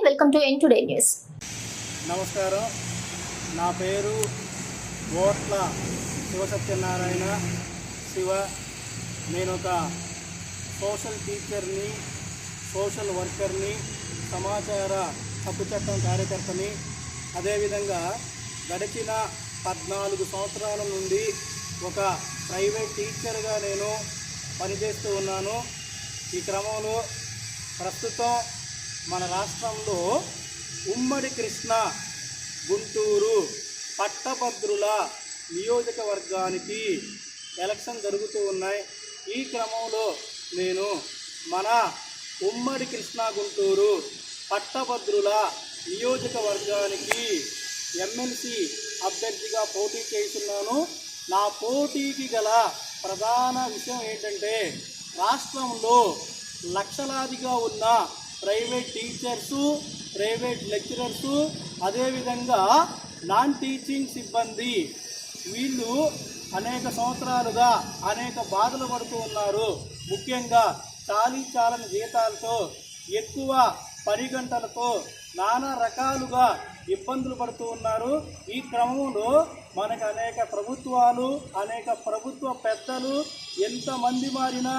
ఎన్ today news నమస్కారం. నా పేరు ఓట్ల శివసత్యనారాయణ శివ. నేను ఒక సోషల్ టీచర్ని సోషల్ వర్కర్ని సమాచార హక్కు చట్టం కార్యకర్తని. అదేవిధంగా గడిచిన పద్నాలుగు సంవత్సరాల నుండి ఒక ప్రైవేట్ టీచర్గా నేను పనిచేస్తూ ఉన్నాను. ఈ క్రమంలో ప్రస్తుతం మన రాష్ట్రంలో ఉమ్మడి కృష్ణ గుంటూరు పట్టభద్రుల నియోజకవర్గానికి ఎలక్షన్ జరుగుతూ ఉన్నాయి. ఈ క్రమంలో నేను మన ఉమ్మడి కృష్ణా గుంటూరు పట్టభద్రుల నియోజకవర్గానికి ఎమ్మెల్సీ అభ్యర్థిగా పోటీ చేస్తున్నాను. నా పోటీకి గల ప్రధాన విషయం ఏంటంటే రాష్ట్రంలో లక్షలాదిగా ఉన్న ప్రైవేట్ టీచర్సు ప్రైవేట్ లెక్చరర్సు అదేవిధంగా నాన్ టీచింగ్ సిబ్బంది. వీళ్ళు అనేక సంవత్సరాలుగా అనేక బాధలు పడుతూ ఉన్నారు. ముఖ్యంగా చాలీ చాలని జీతాలతో ఎక్కువ పని గంటలతో నానా రకాలుగా ఇబ్బందులు పడుతూ ఉన్నారు. ఈ క్రమంలో మనకు అనేక ప్రభుత్వాలు అనేక ప్రభుత్వ పెద్దలు ఎంతమంది మారినా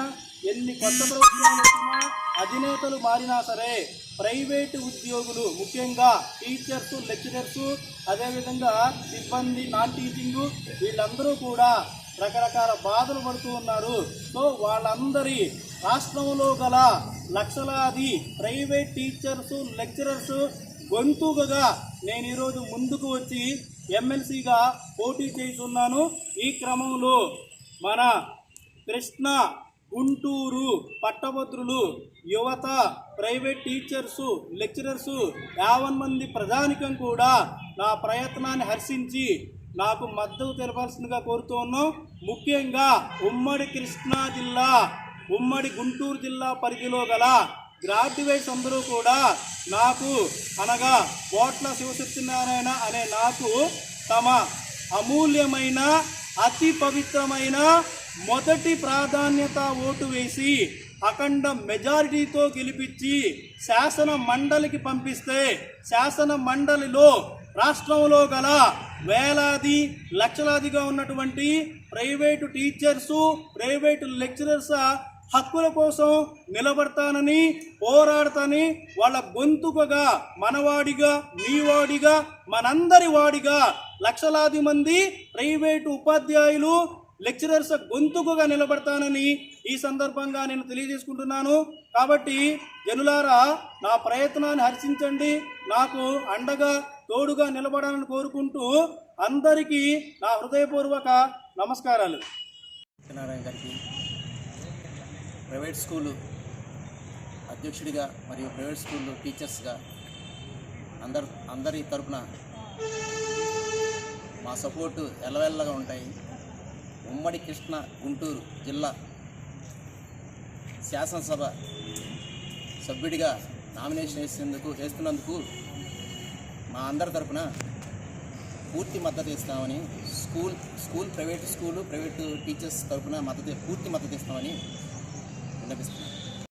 ఎన్ని కొత్త ప్రభుత్వాలు వచ్చినా అధినేతలు మారినా సరే ప్రైవేటు ఉద్యోగులు ముఖ్యంగా టీచర్స్ లెక్చరర్స్ అదేవిధంగా సిబ్బంది నాన్ టీచింగ్ వీళ్ళందరూ కూడా రకరకాల బాధలు పడుతూ ఉన్నారు. సో వాళ్ళందరి రాష్ట్రంలో గల లక్షలాది ప్రైవేట్ టీచర్స్ లెక్చరర్స్ గొంతుకగా నేను ఈరోజు ముందుకు వచ్చి ఎమ్మెల్సీగా పోటీ చేస్తున్నాను. ఈ క్రమంలో మన కృష్ణ గుంటూరు పట్టభద్రులు యువత ప్రైవేట్ టీచర్సు లెక్చరర్సు యావన్ మంది ప్రజానికం కూడా నా ప్రయత్నాన్ని హర్షించి నాకు మద్దతు తెలపాల్సిందిగా కోరుతూ ఉన్నాం. ముఖ్యంగా ఉమ్మడి కృష్ణా జిల్లా ఉమ్మడి గుంటూరు జిల్లా పరిధిలో గల గ్రాడ్యుయేట్స్ అందరూ కూడా నాకు అనగా కోట్ల శివసత్యనారాయణ అనే నాకు తమ అమూల్యమైన అతి పవిత్రమైన మొదటి ప్రాధాన్యత ఓటు వేసి అఖండ మెజారిటీతో గెలిపించి శాసన మండలికి పంపిస్తే శాసన మండలిలో రాష్ట్రంలో గల వేలాది లక్షలాదిగా ఉన్నటువంటి ప్రైవేటు టీచర్సు ప్రైవేటు లెక్చరర్స్ హక్కుల కోసం నిలబడతానని పోరాడతానని వాళ్ళ గొంతుకగా మనవాడిగా మీవాడిగా మనందరి వాడిగా లక్షలాది మంది ప్రైవేటు ఉపాధ్యాయులు లెక్చరర్స్ గొంతుకుగా నిలబడతానని ఈ సందర్భంగా నేను తెలియజేసుకుంటున్నాను. కాబట్టి జనులారా నా ప్రయత్నాన్ని హర్షించండి. నాకు అండగా తోడుగా నిలబడాలని కోరుకుంటూ అందరికీ నా హృదయపూర్వక నమస్కారాలు. సత్యనారాయణ గారికి ప్రైవేట్ స్కూలు అధ్యక్షుడిగా మరియు ప్రైవేట్ స్కూల్లో టీచర్స్గా అందరు అందరి తరపున మా సపోర్టు ఎల్లవెల్లగా ఉంటాయి. ఉమ్మడి కృష్ణ గుంటూరు జిల్లా శాసనసభ సభ్యుడిగా నామినేషన్ వేసేందుకు వేస్తున్నందుకు మా అందరి తరపున పూర్తి మద్దతు ఇస్తామని school school private school private teachers తరపున మద్దతు పూర్తి మద్దతు ఇస్తామని విన్నపిస్తున్నాను